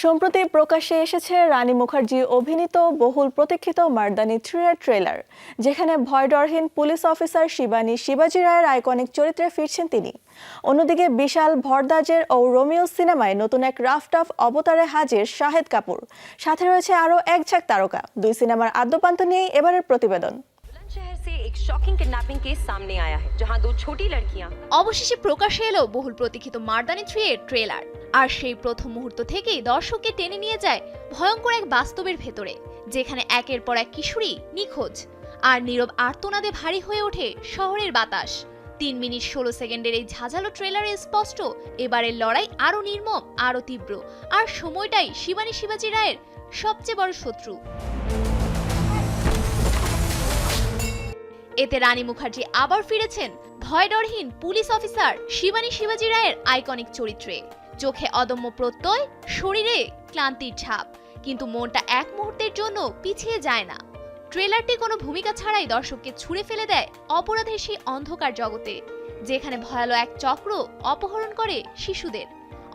সম্প্রতি প্রকাশ্যে এসেছে রানী মুখার্জি অভিনীত বহুল প্রতীক্ষিত মার্দানি থ্রিয়ের ট্রেলার যেখানে ভয়ডরহীন পুলিশ অফিসার শিবানী শিবাজি রায়ের আইকনিক চরিত্রে ফিরছেন তিনি অন্যদিকে বিশাল ভরদাজের ও রোমিও সিনেমায় নতুন এক রাফটাফ অবতারে হাজির শাহেদ কাপুর সাথে রয়েছে আরও এক ঝাঁক তারকা দুই সিনেমার আদ্যপান্ত নিয়েই এবারের প্রতিবেদন बुलंदशहर से एक शॉकिंग किडनैपिंग केस सामने आया है जहां दो छोटी लड़कियां অবশেষে প্রকাশ্যে এলো বহুল প্রতীক্ষিত মার্দানি থ্রি এর ট্রেলার আর সেই প্রথম মুহূর্ত থেকেই দর্শককে টেনে নিয়ে যায় ভয়ঙ্কর এক বাস্তবের ভেতরে, যেখানে একের পর এক কিশোরী নিখোঁজ। আর নীরব আর্তনাদে ভারী হয়ে ওঠে শহরের বাতাস। তিন মিনিট ষোলো সেকেন্ডের এই ঝাঁঝালো ট্রেলারে স্পষ্ট, এবারের লড়াই আরও নির্মম, আরও তীব্র। আর সময়টাই শিবানী শিবাজি রায়ের সবচেয়ে বড় শত্রু। এতে রানী মুখার্জি আবার ফিরেছেন ভয়ডরহীন পুলিশ অফিসার শিবানী শিবাজি রায়ের আইকনিক চরিত্রে। চোখে অদম্য প্রত্যয়, শরীরে ক্লান্তির ছাপ। কিন্তু মনটা এক মুহূর্তের জন্য পিছিয়ে যায় না। ট্রেলারটি কোনো ভূমিকা ছাড়াই দর্শককে ছুঁড়ে ফেলে দেয় অপরাধের সেই অন্ধকার জগতে, যেখানে ভয়ালো এক চক্র অপহরণ করে শিশুদের।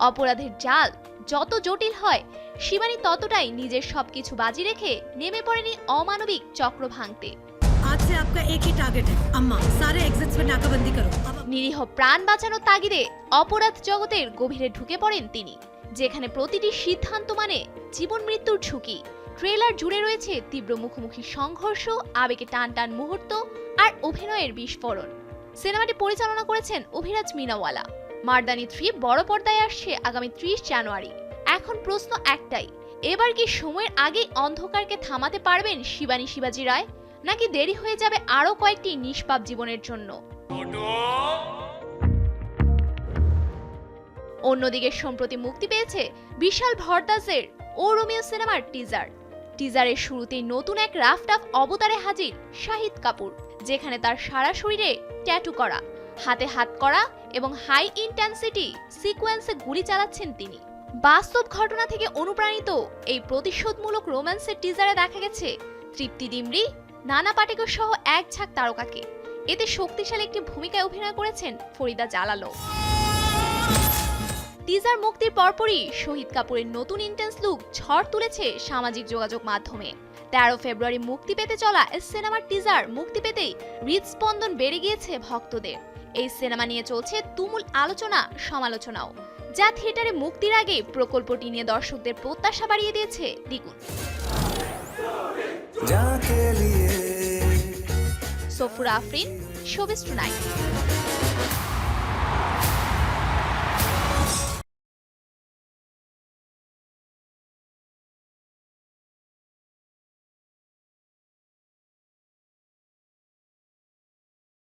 অপরাধের জাল যত জটিল হয় শিবানী ততটাই নিজের সবকিছু বাজি রেখে নেমে পড়েনি অমানবিক চক্র ভাঙতে। से आपका एक ही टारगेट है अम्मा सारे एग्जिट्स में नाकाबंदी करो अब নিরীহ প্রাণ বাঁচানোর তাগিদে অপরাধ জগতের গভীরে ঢুকে পড়েন তিনি যেখানে প্রতিটি সিদ্ধান্ত মানে জীবন মৃত্যুর ঝুঁকি ট্রেলার জুড়ে রয়েছে তীব্র মুখোমুখি সংঘর্ষ আবেগে টান টান মুহূর্ত আর অভিনয়ের বিস্ফোরণ সিনেমাটি পরিচালনা করেছেন অভিরাজ মিনাওয়ালা মার্দানি থ্রি বড় পর্দায় আসছে আগামী ত্রিশ জানুয়ারি এখন প্রশ্ন একটাই এবার কি সময়ের আগেই অন্ধকারকে থামাতে পারবেন শিবানী শিবাজি রায় নাকি দেরি হয়ে যাবে আরও কয়েকটি নিষ্পাপ জীবনের জন্য? অন্যদিকে সম্প্রতি মুক্তি পেয়েছে বিশাল ভরদাসের ও রোমিও সিনেমার টিজার। টিজারের শুরুতেই নতুন এক রাফটাফ অবতারে হাজির শাহিদ কাপুর, যেখানে তার সারা শরীরে ট্যাটু করা, হাতে হাত করা এবং হাই ইন্টেন্সিটি সিকোয়েন্সে গুলি চালাচ্ছেন তিনি। বাস্তব ঘটনা থেকে অনুপ্রাণিত এই প্রতিশোধমূলক রোম্যান্সের টিজারে দেখা গেছে তৃপ্তি ডিমরি নানা পাটেকর সহ এক ঝাঁক তারকাকে। এতে শক্তিশালী একটি ভূমিকায় অভিনয় করেছেন ফরিদা জালালো টিজার মুক্তির পরপরই শহীদ কাপুরের নতুন ইন্টেন্স লুক ঝড় তুলেছে সামাজিক যোগাযোগ মাধ্যমে। তেরো ফেব্রুয়ারি মুক্তি পেতে চলা এই সিনেমার টিজার মুক্তি পেতেই হৃদস্পন্দন বেড়ে গিয়েছে ভক্তদের। এই সিনেমা নিয়ে চলছে তুমুল আলোচনা, সমালোচনাও, যা থিয়েটারে মুক্তির আগে প্রকল্পটি নিয়ে দর্শকদের প্রত্যাশা বাড়িয়ে দিয়েছে দ্বিগুণ। সফুর আফরিন শোভিস্টু নাইট